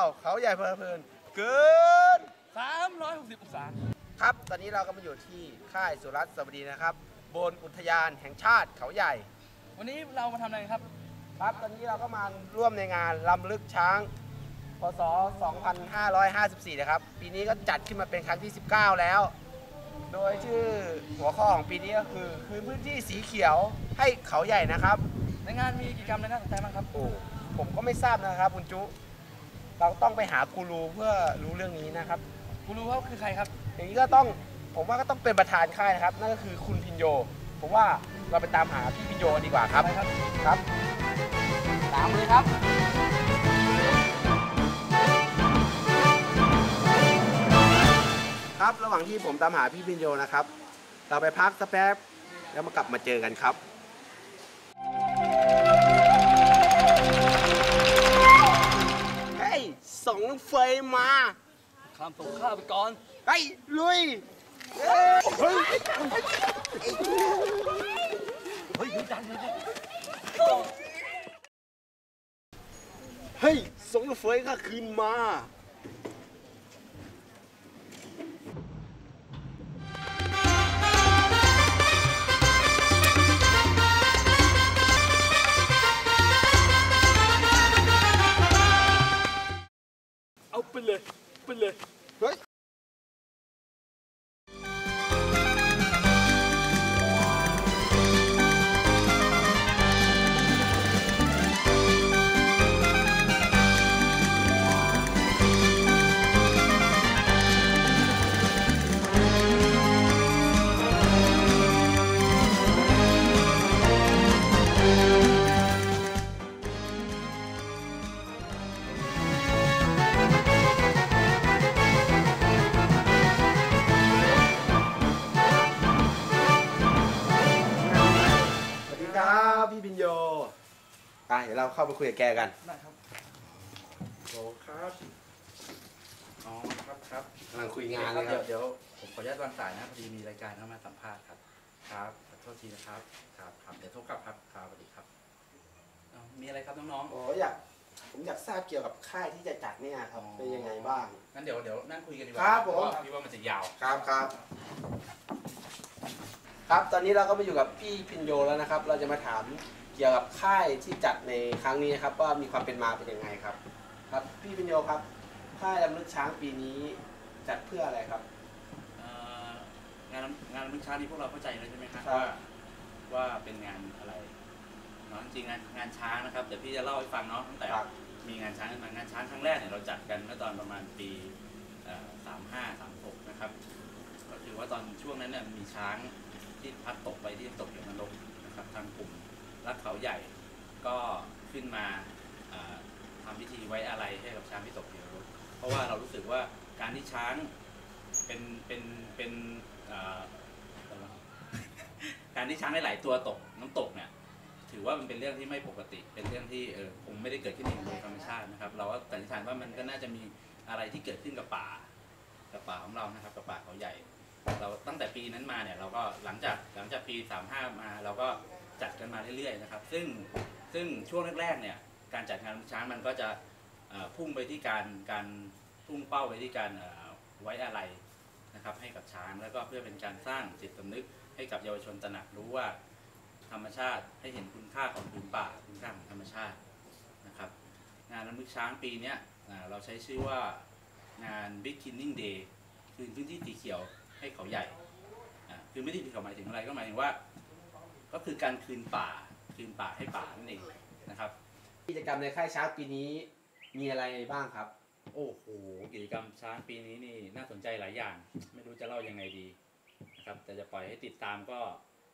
กับพวกเราเขาใหญ่เพลินเพลินเกิน 360 องศา ครับ ตอนนี้เราก็มาอยู่ที่ค่ายสุรัตน์สวัสดีนะครับ บนอุทยานแห่งชาติเขาใหญ่ วันนี้เรามาทำอะไรครับ ครับ ตอนนี้เราก็มาร่วมในงานลำลึกช้าง พศ 2554 นะครับ ปีนี้ก็จัดขึ้นมาเป็นครั้งที่ 19 แล้ว โดยชื่อหัวข้อของปีนี้ก็คือ คืนพื้นที่สีเขียวให้เขาใหญ่นะครับ ในงานมีกิจกรรมอะไรน่าสนใจบ้างครับ โอ้ ผมก็ไม่ทราบนะครับคุณจุ เราต้องไปหากูรูเพื่อรู้เรื่องนี้นะครับกูรู้ว่าคือใครครับ อย่างนี้ก็ต้องผมว่าก็ต้องเป็นประธานค่ายนะครับ นั่นก็คือคุณพินโย ผมว่าเราไปตามหาพี่พินโยกันดีกว่าครับไปครับครับ ตามเลยครับครับระหว่างที่ผมตามหาพี่พินโยนะครับ เราไปพักสักแป๊บแล้วมากลับมาเจอกันครับามตรงข้ามไปก่อน ไปลุย เฮ้ย เฮ้ยดูจังเลยเฮ้ยส่งไฟข้าคืนมาเอา ไปเดี๋ยวเราเข้าไปคุยกับแกกันได้ครับโอ้ครับอ๋อครับครับกำลังคุยงานเลยคเดี๋รัยวบเดี๋ยวผมขออนุญาตวางสายนะพอดีมีรายการเข้ามาสัมภาษณ์ครับ ครับขอโทษทีนะครับครับครับเดี๋ยวโทรกลับครับครับสวัสดีครับอ้าวมีอะไรครับน้องโอ้อยากผมอยากทราบเกี่ยวกับค่ายที่จะจัดเนี่ยครับๆเป็นยังไงบ้างงั้นเดี๋ยวเดี๋ยวนั่งคุยกันดีกว่าครับผมเพาะว่าพี่ว่ามันจะยาวครับครับ ครับตอนนี้เราก็มาอยู่กับพี่พินโยแล้วนะครับ เราจะมาถาม เกี่ยวกับค่ายที่จัดในครั้งนี้นะครับ ว่ามีความเป็นมาเป็นยังไงครับ ครับพี่พินโยครับค่ายรำลึกช้างปีนี้จัดเพื่ออะไรครับเอ่องานงานมื้อเช้านี้พวกเราเข้าใจเลยใช่ไหมครับครับว่าว่าเป็นงานอะไรเนาะจริงๆงานงานช้างนะครับเดี๋ยวพี่จะเล่าให้ฟังเนาะตั้งแต่ครับมีงานช้างขึ้นมางานช้างครั้งแรกเนี่ยเราจัดกันเมื่อตอนประมาณปีสามห้าสามหกนะครับก็คือว่าตอนช่วงนั้นเนี่ยมีช้างที่พัดตกไปที่ตกอยู่นรกนะครับทางกลุ่ม รักเขาใหญ่ก็ขึ้นมาทำพิธีไว้อะไรให้กับช้างที่ตกอยู่เพราะว่าเรารู้สึกว่าการที่ช้างเป็นเป็นเป็นการที่ช้างหลายตัวตกน้ำตกเนี่ยถือว่ามันเป็นเรื่องที่ไม่ปกติ เป็นเรื่องที่เออคงไม่ได้เกิดขึ้นเองโดยธรรมชาตินะครับ เราก็สันนิษฐานว่ามันก็น่าจะมีอะไรที่เกิดขึ้นกับป่ากับป่าของเรานะครับกับป่าเขาใหญ่ เราตั้งแต่ปีนั้นมาเนี่ยเราก็หลังจากหลังจากปี 35 มาเราก็ มาเรื่อยๆนะครับ ซึ่งซึ่งช่วงแรกๆเนี่ยการจัดงานช้างมันก็จะพุ่งไปที่การการพุ่งเป้าไปที่การไว้อะไรนะครับให้กับช้างแล้วก็เพื่อเป็นการสร้างจิตสำนึกให้กับเยาวชนตระหนักรู้ว่าธรรมชาติให้เห็นคุณค่าของพื้นป่าคุณค่าของธรรมชาตินะครับงานรำลึกช้างปีนี้เราใช้ชื่อว่างาน Beginning Day คืนพื้นที่สีเขียวให้เขาใหญ่คืนพื้นที่สีเขียวหมายถึงอะไรก็หมายถึงว่า ก็คือการคืนป่าคืนป่าให้ป่านั่นเองนะครับ กิจกรรมในค่ายช้างปีนี้มีอะไรบ้างครับ โอ้โหกิจกรรมช้างปีนี้นี่น่าสนใจหลายอย่าง ไม่รู้จะเล่ายังไงดีนะครับ แต่จะปล่อยให้ติดตามก็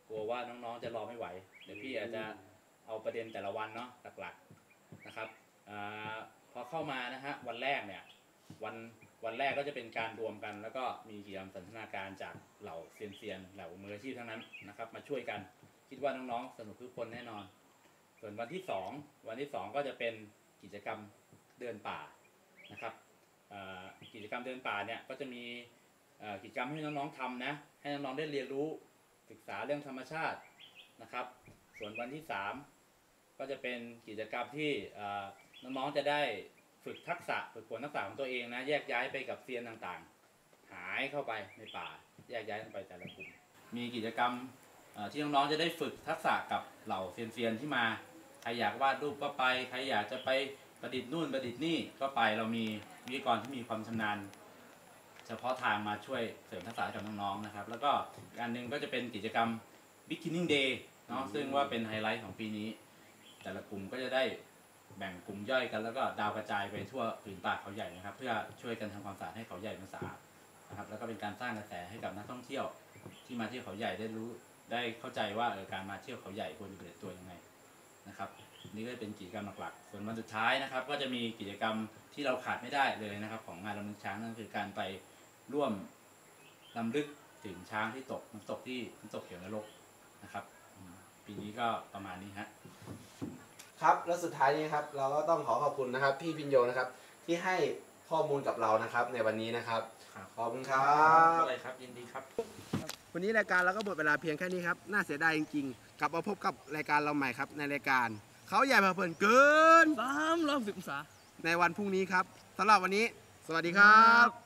กลัวว่าน้องๆจะรอไม่ไหว เดี๋ยวพี่อาจจะเอาประเด็นแต่ละวันเนาะหลักๆนะครับอาพอเข้ามานะฮะวันแรกเนี่ยวันวันแรกก็จะเป็นการรวมกัน แล้วก็มีกิจกรรมสันทนาการจากเหล่าเซียนเซียนๆเหล่ามืออาชีพทั้งนั้นนะครับ มาช่วยกัน คิดว่าน้องๆสนุกทุกคนแน่นอน ส่วนวันที่สองวันที่สองก็จะเป็นกิจกรรมเดินป่านะครับกิจกรรมเดินป่าเนี่ยก็จะมีกิจกรรมให้น้องๆทำนะให้น้องๆได้เรียนรู้ศึกษาเรื่องธรรมชาตินะครับ ส่วนวันที่ 3 ก็จะเป็นกิจกรรมที่น้องๆจะได้ฝึกทักษะฝึกฝนทักษะของตัวเองนะแยกย้ายไปกับเซียนต่างๆ หายเข้าไปในป่าแยกย้ายกันไปแต่ละกลุ่มมีกิจกรรม ที่น้องๆจะได้ฝึกทักษะกับเหล่าเซียนๆที่มา ใครอยากวาดรูปก็ไป ใครอยากจะไปประดิษฐ์นู่นประดิษฐ์นี่ก็ไปเรามีวิทยากรที่มีความชำนาญ เฉพาะทางมาช่วยเสริมทักษะให้กับน้องๆนะครับ แล้วก็อันหนึงก็จะเป็นกิจกรรม Beginning Day เนาะซึ่งว่าเป็นไฮไลท์ของปีนี้ แต่ละกลุ่มก็จะได้แบ่งกลุ่มย่อยกันแล้วก็ดาวกระจายไปทั่วผืนป่าเขาใหญ่นะครับ เพื่อช่วยกันทำความสะอาดให้เขาใหญ่มันสะอาดนะครับแล้วก็เป็นการสร้างกระแสให้กับนักท่องเที่ยวที่มาที่เขาใหญ่ได้รู้ ได้เข้าใจว่าเออการมาเที่ยวเขาใหญ่ควรจะเป็นตัวยังไงนะครับ นี่ก็เป็นกิจกรรมหลักๆ ส่วนวันสุดท้ายนะครับ ก็จะมีกิจกรรมที่เราขาดไม่ได้เลยนะครับ ของงานลำลึกช้างนั่นคือการไปร่วมลำลึกถึงช้างที่ตกน้ำตกที่น้ำตกเขียวนรกนะครับอืมปีนี้ก็ประมาณนี้ฮะครับแล้วสุดท้ายนี้ครับเราก็ต้องขอขอบคุณนะครับพี่พินโยนะครับ ที่ให้ข้อมูลกับเรานะครับในวันนี้นะครับครับขอบคุณครับอะไรครับยินดีครับ วันนี้รายการเราก็หมดเวลาเพียงแค่นี้ครับ น่าเสียดายจริงๆ กลับมาพบกับรายการเราใหม่ครับ ในรายการเขาใหญ่พาเพลินเกินสามร้อยสิบองศาในวันพรุ่งนี้ครับสำหรับวันนี้ สวัสดีครับ